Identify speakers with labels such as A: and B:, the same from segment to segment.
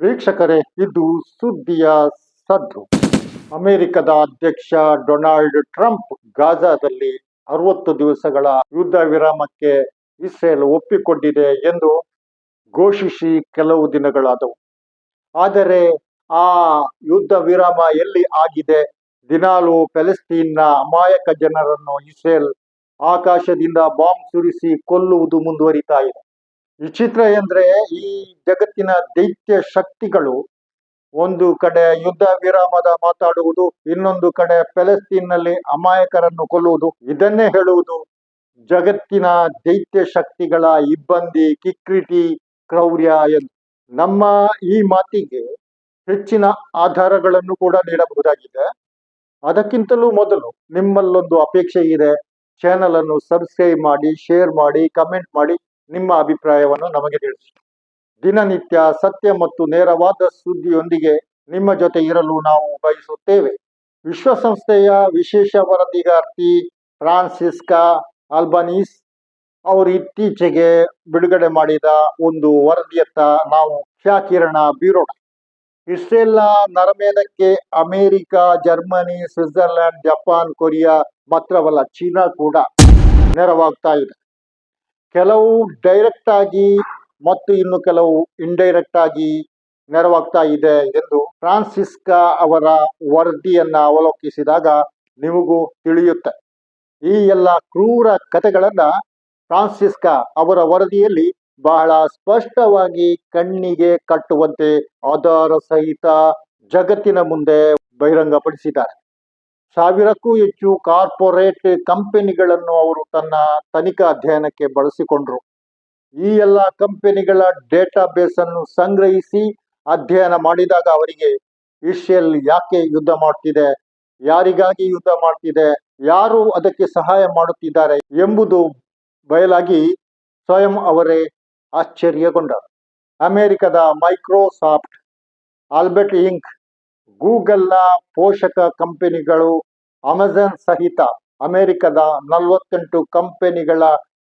A: ವೀಕ್ಷಕರೇ ಇದು ಸುದ್ದಿಯ ಸದ್ದು. ಅಮೆರಿಕದ ಅಧ್ಯಕ್ಷ ಡೊನಾಲ್ಡ್ ಟ್ರಂಪ್ ಗಾಜಾದಲ್ಲಿ ಅರವತ್ತು ದಿವಸಗಳ ಯುದ್ಧ ವಿರಾಮಕ್ಕೆ ಇಸ್ರೇಲ್ ಒಪ್ಪಿಕೊಂಡಿದೆ ಎಂದು ಘೋಷಿಸಿ ಕೆಲವು ದಿನಗಳಾದವು. ಆದರೆ, ಆ ಯುದ್ಧ ವಿರಾಮ ಎಲ್ಲಿ ಆಗಿದೆ? ದಿನಾಲು ಪ್ಯಾಲೆಸ್ತೀನ್ನ ಅಮಾಯಕ ಜನರನ್ನು ಇಸ್ರೇಲ್ ಆಕಾಶದಿಂದ ಬಾಂಬ್ ಸುರಿಸಿ ಕೊಲ್ಲುವುದು ಮುಂದುವರಿತಾ ಇದೆ. ವಿಚಿತ್ರ ಎಂದ್ರೆ ಈ ಜಗತ್ತಿನ ದೈತ್ಯ ಶಕ್ತಿಗಳು ಒಂದು ಕಡೆ ಯುದ್ಧ ವಿರಾಮದ ಮಾತಾಡುವುದು, ಇನ್ನೊಂದು ಕಡೆ ಪ್ಯಾಲೆಸ್ತೀನ್ನಲ್ಲಿ ಅಮಾಯಕರನ್ನು ಕೊಲ್ಲುವುದು. ಇದನ್ನೇ ಹೇಳುವುದು ಜಗತ್ತಿನ ದೈತ್ಯ ಶಕ್ತಿಗಳ ಇಬ್ಬಂದಿ ಕಿಕ್ರಿಟಿ ಕ್ರೌರ್ಯ ಎಂದು. ನಮ್ಮ ಈ ಮಾತಿಗೆ ಹೆಚ್ಚಿನ ಆಧಾರಗಳನ್ನು ಕೂಡ ನೀಡಬಹುದಾಗಿದೆ. ಅದಕ್ಕಿಂತಲೂ ಮೊದಲು ನಿಮ್ಮಲ್ಲೊಂದು ಅಪೇಕ್ಷೆ ಇದೆ. ಚಾನಲ್ ಅನ್ನು ಸಬ್ಸ್ಕ್ರೈಬ್ ಮಾಡಿ, ಶೇರ್ ಮಾಡಿ, ಕಮೆಂಟ್ ಮಾಡಿ. ನಿಮ್ಮ ಅಭಿಪ್ರಾಯವನ್ನು ನಮಗೆ ತಿಳಿಸಿ. ದಿನನಿತ್ಯ ಸತ್ಯ ಮತ್ತು ನೇರವಾದ ಸುದ್ದಿಯೊಂದಿಗೆ ನಿಮ್ಮ ಜೊತೆ ಇರಲು ನಾವು ಬಯಸುತ್ತೇವೆ. ವಿಶ್ವಸಂಸ್ಥೆಯ ವಿಶೇಷ ವರದಿಗಾರ್ತಿ ಫ್ರಾನ್ಸಿಸ್ಕಾ ಆಲ್ಬನೀಸ್ ಅವರು ಇತ್ತೀಚೆಗೆ ಬಿಡುಗಡೆ ಮಾಡಿದ ಒಂದು ವರದಿಯತ್ತ ನಾವು ಕ್ಷಾಕಿರಣ ಬೀರೋಣ. ಇಸ್ರೇಲ್ನ ನರಮೇಧಕ್ಕೆ America, Germany, Switzerland, Japan, Korea ಮಾತ್ರವಲ್ಲ, ಚೀನಾ ಕೂಡ ನೆರವಾಗ್ತಾ ಇದೆ. ಕೆಲವು ಡೈರೆಕ್ಟ್ ಆಗಿ ಮತ್ತು ಇನ್ನು ಕೆಲವು ಇಂಡೈರೆಕ್ಟ್ ಆಗಿ ನೆರವಾಗ್ತಾ ಇದೆ ಎಂದು ಫ್ರಾನ್ಸಿಸ್ಕಾ ಅವರ ವರದಿಯನ್ನ ಅವಲೋಕಿಸಿದಾಗ ನಿಮಗೂ ತಿಳಿಯುತ್ತೆ. ಈ ಎಲ್ಲ ಕ್ರೂರ ಕಥೆಗಳನ್ನ ಫ್ರಾನ್ಸಿಸ್ಕಾ ಅವರ ವರದಿಯಲ್ಲಿ ಬಹಳ ಸ್ಪಷ್ಟವಾಗಿ ಕಣ್ಣಿಗೆ ಕಟ್ಟುವಂತೆ ಆಧಾರ ಸಹಿತ ಜಗತ್ತಿನ ಮುಂದೆ ಬಹಿರಂಗಪಡಿಸಿದ್ದಾರೆ. ಸಾವಿರಕ್ಕೂ ಹೆಚ್ಚು ಕಾರ್ಪೊರೇಟ್ ಕಂಪನಿಗಳನ್ನು ಅವರು ತನ್ನ ತನಿಖಾ ಅಧ್ಯಯನಕ್ಕೆ ಬಳಸಿಕೊಂಡರು. ಈ ಎಲ್ಲ ಕಂಪನಿಗಳ ಡೇಟಾ ಬೇಸ್ ಅನ್ನು ಸಂಗ್ರಹಿಸಿ ಅಧ್ಯಯನ ಮಾಡಿದಾಗ ಅವರಿಗೆ ಇಸ್ರೇಲ್ ಯಾಕೆ ಯುದ್ಧ ಮಾಡ್ತಿದೆ, ಯಾರಿಗಾಗಿ ಯುದ್ಧ ಮಾಡ್ತಿದೆ, ಯಾರು ಅದಕ್ಕೆ ಸಹಾಯ ಮಾಡುತ್ತಿದ್ದಾರೆ ಎಂಬುದು ಬಯಲಾಗಿ ಸ್ವಯಂ ಅವರೇ ಆಶ್ಚರ್ಯಗೊಂಡರು. ಅಮೆರಿಕದ ಮೈಕ್ರೋಸಾಫ್ಟ್, ಆಲ್ಬರ್ಟ್ ಇಂಕ್ ಗೂಗಲ್ನ ಪೋಷಕ ಕಂಪನಿಗಳು ಅಮೆಜಾನ್ ಸಹಿತ ಅಮೆರಿಕದ ನಲವತ್ತೆಂಟು ಕಂಪನಿಗಳ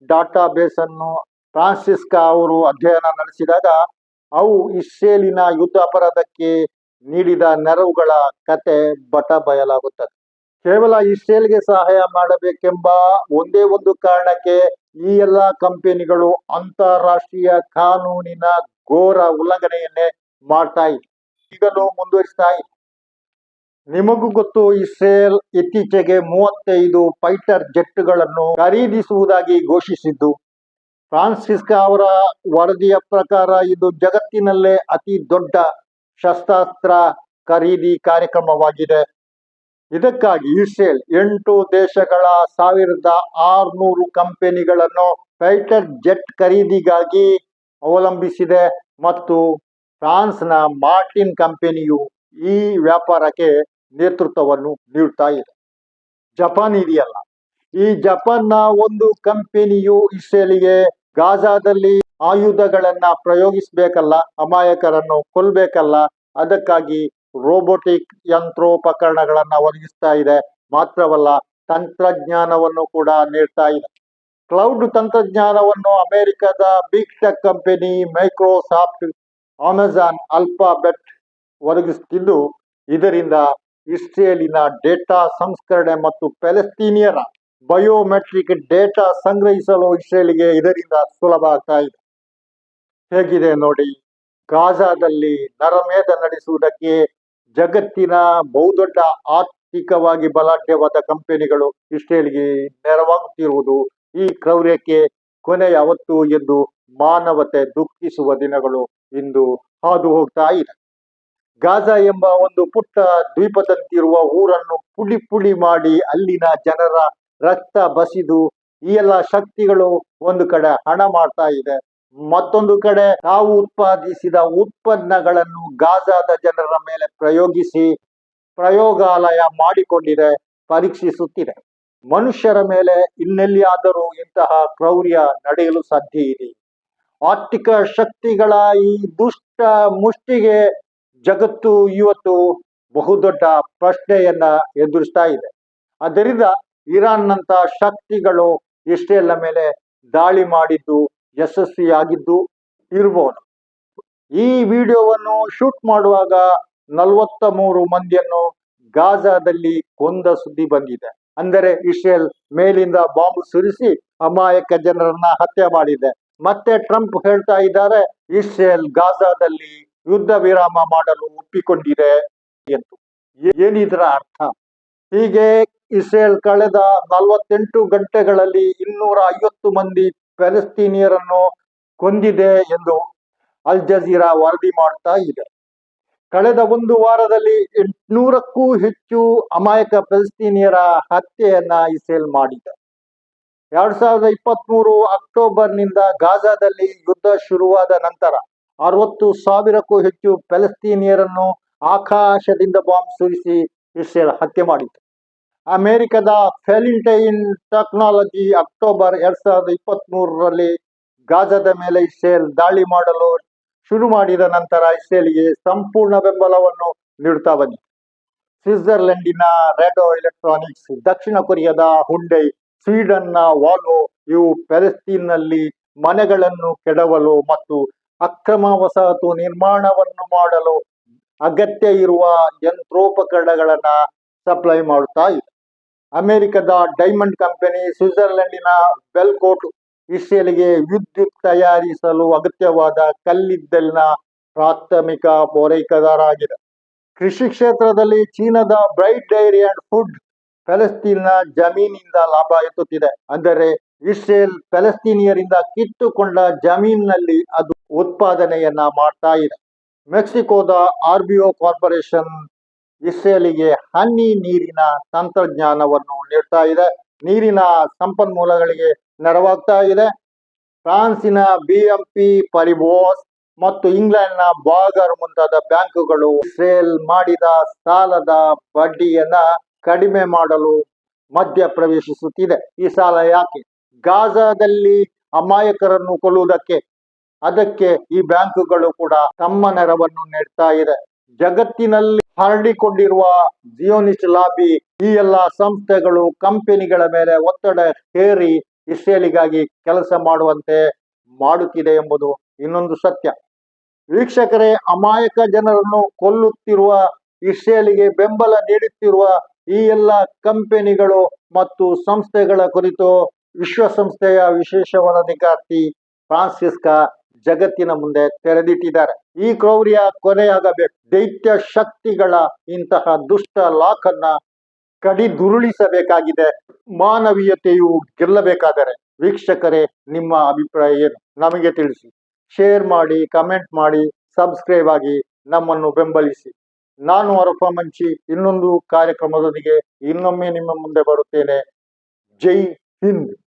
A: ಡಾಟಾ ಬೇಸ್ ಅನ್ನು ಫ್ರಾನ್ಸಿಸ್ಕಾ ಅವರು ಅಧ್ಯಯನ ನಡೆಸಿದಾಗ ಅವು ಇಸ್ರೇಲಿನ ಯುದ್ಧ ಅಪರಾಧಕ್ಕೆ ನೀಡಿದ ನೆರವುಗಳ ಕತೆ ಬಟ ಬಯಲಾಗುತ್ತದೆ. ಕೇವಲ ಇಸ್ರೇಲ್ಗೆ ಸಹಾಯ ಮಾಡಬೇಕೆಂಬ ಒಂದೇ ಒಂದು ಕಾರಣಕ್ಕೆ ಈ ಎಲ್ಲ ಕಂಪನಿಗಳು ಅಂತಾರಾಷ್ಟ್ರೀಯ ಕಾನೂನಿನ ಘೋರ ಉಲ್ಲಂಘನೆಯನ್ನೇ ಮಾಡ್ತಾ ಇವೆ. ಈಗಲೂ ಮುಂದುವರಿಸ್ತಾ ನಿಮಗೂ ಗೊತ್ತು, ಇಸ್ರೇಲ್ ಇತ್ತೀಚೆಗೆ ಮೂವತ್ತೈದು ಫೈಟರ್ ಜೆಟ್ಗಳನ್ನು ಖರೀದಿಸುವುದಾಗಿ ಘೋಷಿಸಿದ್ದು. ಫ್ರಾನ್ಸಿಸ್ಕಾ ಅವರ ವರದಿಯ ಪ್ರಕಾರ ಇದು ಜಗತ್ತಿನಲ್ಲೇ ಅತಿ ದೊಡ್ಡ ಶಸ್ತ್ರಾಸ್ತ್ರ ಖರೀದಿ ಕಾರ್ಯಕ್ರಮವಾಗಿದೆ. ಇದಕ್ಕಾಗಿ ಇಸ್ರೇಲ್ ಎಂಟು ದೇಶಗಳ ಸಾವಿರದ ಆರುನೂರು ಕಂಪನಿಗಳನ್ನು ಫೈಟರ್ ಜೆಟ್ ಖರೀದಿಗಾಗಿ ಅವಲಂಬಿಸಿದೆ ಮತ್ತು ಫ್ರಾನ್ಸ್ನ ಮಾರ್ಟಿನ್ ಕಂಪನಿಯು ಈ ವ್ಯಾಪಾರಕ್ಕೆ ನೇತೃತ್ವವನ್ನು ನೀಡ್ತಾ ಇದೆ. ಜಪಾನ್ ಇದೆಯಲ್ಲ. ಈ ಜಪಾನ್ನ ಒಂದು ಕಂಪನಿಯು ಇಸ್ರೇಲಿಗೆ ಗಾಜಾದಲ್ಲಿ ಆಯುಧಗಳನ್ನ ಪ್ರಯೋಗಿಸಬೇಕಲ್ಲ, ಅಮಾಯಕರನ್ನು ಕೊಲ್ಬೇಕಲ್ಲ, ಅದಕ್ಕಾಗಿ ರೋಬೋಟಿಕ್ ಯಂತ್ರೋಪಕರಣಗಳನ್ನ ಒದಗಿಸ್ತಾ ಇದೆ. ಮಾತ್ರವಲ್ಲ, ತಂತ್ರಜ್ಞಾನವನ್ನು ಕೂಡ ನೀಡ್ತಾ ಇದೆ. ಕ್ಲೌಡ್ ತಂತ್ರಜ್ಞಾನವನ್ನು ಅಮೆರಿಕದ big tech company Microsoft Amazon Alphabet ಒದಗಿಸುತ್ತಿದ್ದು ಇದರಿಂದ ಇಸ್ರೇಲಿನ ಡೇಟಾ ಸಂಸ್ಕರಣೆ ಮತ್ತು ಪ್ಯಾಲೆಸ್ತೀನಿಯರ ಬಯೋಮೆಟ್ರಿಕ್ ಡೇಟಾ ಸಂಗ್ರಹಿಸಲು ಇಸ್ರೇಲಿಗೆ ಇದರಿಂದ ಸುಲಭ ಆಗ್ತಾ ಇದೆ. ಹೇಗಿದೆ ನೋಡಿ, ಗಾಜಾದಲ್ಲಿ ನರಮೇಧ ನಡೆಸುವುದಕ್ಕೆ ಜಗತ್ತಿನ ಬಹುದೊಡ್ಡ ಆರ್ಥಿಕವಾಗಿ ಬಲಾಢ್ಯವಾದ ಕಂಪನಿಗಳು ಇಸ್ರೇಲ್ಗೆ ನೆರವಾಗುತ್ತಿರುವುದು ಈ ಕ್ರೌರ್ಯಕ್ಕೆ ಕೊನೆ ಯಾವತ್ತು ಎಂದು ಮಾನವತೆ ದುಃಖಿಸುವ ದಿನಗಳು ಇಂದು ಹಾದು ಹೋಗ್ತಾ ಇದೆ. ಗಾಜಾ ಎಂಬ ಒಂದು ಪುಟ್ಟ ದ್ವೀಪದಂತಿರುವ ಊರನ್ನು ಪುಡಿ ಪುಡಿ ಮಾಡಿ ಅಲ್ಲಿನ ಜನರ ರಕ್ತ ಬಸಿದು ಈ ಎಲ್ಲ ಶಕ್ತಿಗಳು ಒಂದು ಕಡೆ ಹಣ ಮಾಡ್ತಾ ಇದೆ. ಮತ್ತೊಂದು ಕಡೆ ತಾವು ಉತ್ಪಾದಿಸಿದ ಉತ್ಪನ್ನಗಳನ್ನು ಗಾಜಾದ ಜನರ ಮೇಲೆ ಪ್ರಯೋಗಿಸಿ ಪ್ರಯೋಗಾಲಯ ಮಾಡಿಕೊಂಡಿದೆ, ಪರೀಕ್ಷಿಸುತ್ತಿದೆ. ಮನುಷ್ಯರ ಮೇಲೆ ಇನ್ನೆಲ್ಲಿಯಾದರೂ ಇಂತಹ ಕ್ರೌರ್ಯ ನಡೆಯಲು ಸಾಧ್ಯ ಇದೆ ಆರ್ಥಿಕ ಶಕ್ತಿಗಳ ಈ ದುಷ್ಟ ಮುಷ್ಟಿಗೆ ಜಗತ್ತು ಇವತ್ತು ಬಹುದೊಡ್ಡ ಪ್ರಶ್ನೆಯನ್ನ ಎದುರಿಸ್ತಾ ಇದೆ. ಅದರಿಂದ ಇರಾನ್ನಂತ ಶಕ್ತಿಗಳು ಇಸ್ರೇಲ್ನ ಮೇಲೆ ದಾಳಿ ಮಾಡಿದ್ದು ಯಶಸ್ವಿಯಾಗಿದ್ದು ಇರಬಹುದು ಈ ವಿಡಿಯೋವನ್ನು ಶೂಟ್ ಮಾಡುವಾಗ ನಲವತ್ತ ಮೂರು ಮಂದಿಯನ್ನು ಗಾಜಾದಲ್ಲಿ ಕೊಂದ ಸುದ್ದಿ ಬಂದಿದೆ. ಅಂದರೆ ಇಸ್ರೇಲ್ ಮೇಲಿಂದ ಬಾಂಬ್ ಸುರಿಸಿ ಅಮಾಯಕ ಜನರನ್ನ ಹತ್ಯೆ ಮಾಡಿದೆ. ಮತ್ತೆ ಟ್ರಂಪ್ ಹೇಳ್ತಾ ಇದ್ದಾರೆ, ಇಸ್ರೇಲ್ ಗಾಜಾದಲ್ಲಿ ಯುದ್ಧ ವಿರಾಮ ಮಾಡಲು ಒಪ್ಪಿಕೊಂಡಿದೆ ಎಂದು. ಏನಿದರ ಅರ್ಥ? ಹೀಗೆ ಇಸ್ರೇಲ್ ಕಳೆದ ನಲವತ್ತೆಂಟು ಗಂಟೆಗಳಲ್ಲಿ ಇನ್ನೂರ ಐವತ್ತು ಮಂದಿ ಪ್ಯಾಲೆಸ್ತೀನಿಯರನ್ನು ಕೊಂದಿದೆ ಎಂದು ಅಲ್ ಜಜೀರಾ ವರದಿ ಮಾಡ್ತಾ ಇದೆ. ಕಳೆದ ಒಂದು ವಾರದಲ್ಲಿ ಎಂಟುನೂರಕ್ಕೂ ಹೆಚ್ಚು ಅಮಾಯಕ ಫೆಲಸ್ತೀನಿಯರ ಹತ್ಯೆಯನ್ನ ಇಸ್ರೇಲ್ ಮಾಡಿದೆ. ಎರಡ್ ಸಾವಿರದ ಇಪ್ಪತ್ಮೂರು ಅಕ್ಟೋಬರ್ನಿಂದ ಗಾಜಾದಲ್ಲಿ ಯುದ್ಧ ಶುರುವಾದ ನಂತರ ಅರವತ್ತು ಸಾವಿರಕ್ಕೂ ಹೆಚ್ಚು ಪ್ಯಾಲೆಸ್ತೀನಿಯರನ್ನು ಆಕಾಶದಿಂದ ಬಾಂಬ್ ಸುರಿಸಿ ಇಸ್ರೇಲ್ ಹತ್ಯೆ ಮಾಡಿತು ಅಮೆರಿಕದ ಫೆಲಿಂಟೈನ್ ಟೆಕ್ನಾಲಜಿ ಅಕ್ಟೋಬರ್ ಎರಡ್ ಸಾವಿರದ ಇಪ್ಪತ್ತ್ ಮೂರರಲ್ಲಿ ಗಾಜಾದ ಮೇಲೆ ಇಸ್ರೇಲ್ ದಾಳಿ ಮಾಡಲು ಶುರು ಮಾಡಿದ ನಂತರ ಇಸ್ರೇಲ್ಗೆ ಸಂಪೂರ್ಣ ಬೆಂಬಲವನ್ನು ನೀಡುತ್ತಾ ಬಂದಿತು ಸ್ವಿಟ್ಜರ್ಲೆಂಡಿನ ರೆಡೋ ಎಲೆಕ್ಟ್ರಾನಿಕ್ಸ್, ದಕ್ಷಿಣ ಕೊರಿಯಾದ ಹುಂಡೈ, ಸ್ವೀಡನ್ನ ವಾಲ್ವೋ ಇವು ಪ್ಯಾಲೆಸ್ತೀನ್ನಲ್ಲಿ ಮನೆಗಳನ್ನು ಕೆಡವಲು ಮತ್ತು ಅಕ್ರಮ ವಸಾಹತು ನಿರ್ಮಾಣವನ್ನು ಮಾಡಲು ಅಗತ್ಯ ಇರುವ ಯಂತ್ರೋಪಕರಣಗಳನ್ನ ಸಪ್ಲೈ ಮಾಡುತ್ತಾ ಇದೆ. ಅಮೆರಿಕದ ಡೈಮಂಡ್ ಕಂಪನಿ ಸ್ವಿಟ್ಜರ್ಲೆಂಡಿನ ಬೆಲ್ಕೋಟ್ ಇಸ್ರೇಲ್ಗೆ ವಿದ್ಯುತ್ ತಯಾರಿಸಲು ಅಗತ್ಯವಾದ ಕಲ್ಲಿದ್ದಲಿನ ಪ್ರಾಥಮಿಕ ಪೂರೈಕೆದಾರಾಗಿದೆ. ಕೃಷಿ ಕ್ಷೇತ್ರದಲ್ಲಿ ಚೀನಾದ ಬ್ರೈಟ್ ಡೈರಿ ಅಂಡ್ ಫುಡ್ ಫೆಲಸ್ತೀನ್ನ ಜಮೀನಿಂದ ಲಾಭ ಎತ್ತುತ್ತಿದೆ. ಅಂದರೆ ಇಸ್ರೇಲ್ ಪ್ಯಾಲೆಸ್ತೀನಿಯರಿಂದ ಕಿತ್ತುಕೊಂಡ ಜಮೀನಿನಲ್ಲಿ ಅದು ಉತ್ಪಾದನೆಯನ್ನ ಮಾಡ್ತಾ ಇದೆ. ಮೆಕ್ಸಿಕೋದ ಆರ್ಬಿಒ ಕಾರ್ಪೊರೇಷನ್ ಇಸ್ರೇಲಿಗೆ ಹನಿ ನೀರಿನ ತಂತ್ರಜ್ಞಾನವನ್ನು ನೀಡ್ತಾ ಇದೆ. ನೀರಿನ ಸಂಪನ್ಮೂಲಗಳಿಗೆ ನೆರವಾಗ್ತಾ ಇದೆ. ಫ್ರಾನ್ಸಿನ ಬಿಎಂಪಿ ಪರಿಬೋಸ್ ಮತ್ತು ಇಂಗ್ಲೆಂಡ್ನ ಬಾಗರ್ ಮುಂತಾದ ಬ್ಯಾಂಕುಗಳು ಇಸ್ರೇಲ್ ಮಾಡಿದ ಸಾಲದ ಬಡ್ಡಿಯನ್ನ ಕಡಿಮೆ ಮಾಡಲು ಮಧ್ಯ ಪ್ರವೇಶಿಸುತ್ತಿದೆ ಈ ಸಾಲ ಯಾಕೆ? ಗಾಜಾದಲ್ಲಿ ಅಮಾಯಕರನ್ನು ಕೊಲ್ಲುವುದಕ್ಕೆ, ಅದಕ್ಕೆ ಈ ಬ್ಯಾಂಕುಗಳು ಕೂಡ ತಮ್ಮ ನೆರವನ್ನು ನೀಡ್ತಾ ಇದೆ. ಜಗತ್ತಿನಲ್ಲಿ ಹರಡಿಕೊಂಡಿರುವ ಜಿಯೋನಿಸ್ಟ್ ಲಾಬಿ ಈ ಎಲ್ಲ ಸಂಸ್ಥೆಗಳು ಕಂಪನಿಗಳ ಮೇಲೆ ಒತ್ತಡ ಹೇರಿ ಇಸ್ರೇಲಿಗಾಗಿ ಕೆಲಸ ಮಾಡುವಂತೆ ಮಾಡುತ್ತಿದೆ ಎಂಬುದು ಇನ್ನೊಂದು ಸತ್ಯ. ವೀಕ್ಷಕರೇ, ಅಮಾಯಕ ಜನರನ್ನು ಕೊಲ್ಲುತ್ತಿರುವ, ಇಸ್ರೇಲಿಗೆ ಬೆಂಬಲ ನೀಡುತ್ತಿರುವ ಈ ಎಲ್ಲ ಕಂಪನಿಗಳು ಮತ್ತು ಸಂಸ್ಥೆಗಳ ಕುರಿತು ವಿಶ್ವಸಂಸ್ಥೆಯ ವಿಶೇಷ ವರದಿಗಾರ್ತಿ ಫ್ರಾನ್ಸಿಸ್ಕಾ ಜಗತ್ತಿನ ಮುಂದೆ ತೆರೆದಿಟ್ಟಿದ್ದಾರೆ. ಈ ಕ್ರೌರ್ಯ ಕೊನೆಯಾಗಬೇಕು. ದೈತ್ಯ ಶಕ್ತಿಗಳ ಇಂತಹ ದುಷ್ಟ ಲಾಕನ್ನ ಕಡಿದುರುಳಿಸಬೇಕಾಗಿದೆ. ಮಾನವೀಯತೆಯು ಗೆಲ್ಲಬೇಕಾದರೆ. ವೀಕ್ಷಕರೇ, ನಿಮ್ಮ ಅಭಿಪ್ರಾಯ ಏನು? ನಮಗೆ ತಿಳಿಸಿ. ಶೇರ್ ಮಾಡಿ, ಕಮೆಂಟ್ ಮಾಡಿ, ಸಬ್ಸ್ಕ್ರೈಬ್ ಆಗಿ ನಮ್ಮನ್ನು ಬೆಂಬಲಿಸಿ. ನಾನು ಅರಫ ಮಂಚಿ. ಇನ್ನೊಂದು ಕಾರ್ಯಕ್ರಮದೊಂದಿಗೆ ಇನ್ನೊಮ್ಮೆ ನಿಮ್ಮ ಮುಂದೆ ಬರುತ್ತೇನೆ. ಜೈ ಹಿಂದ್.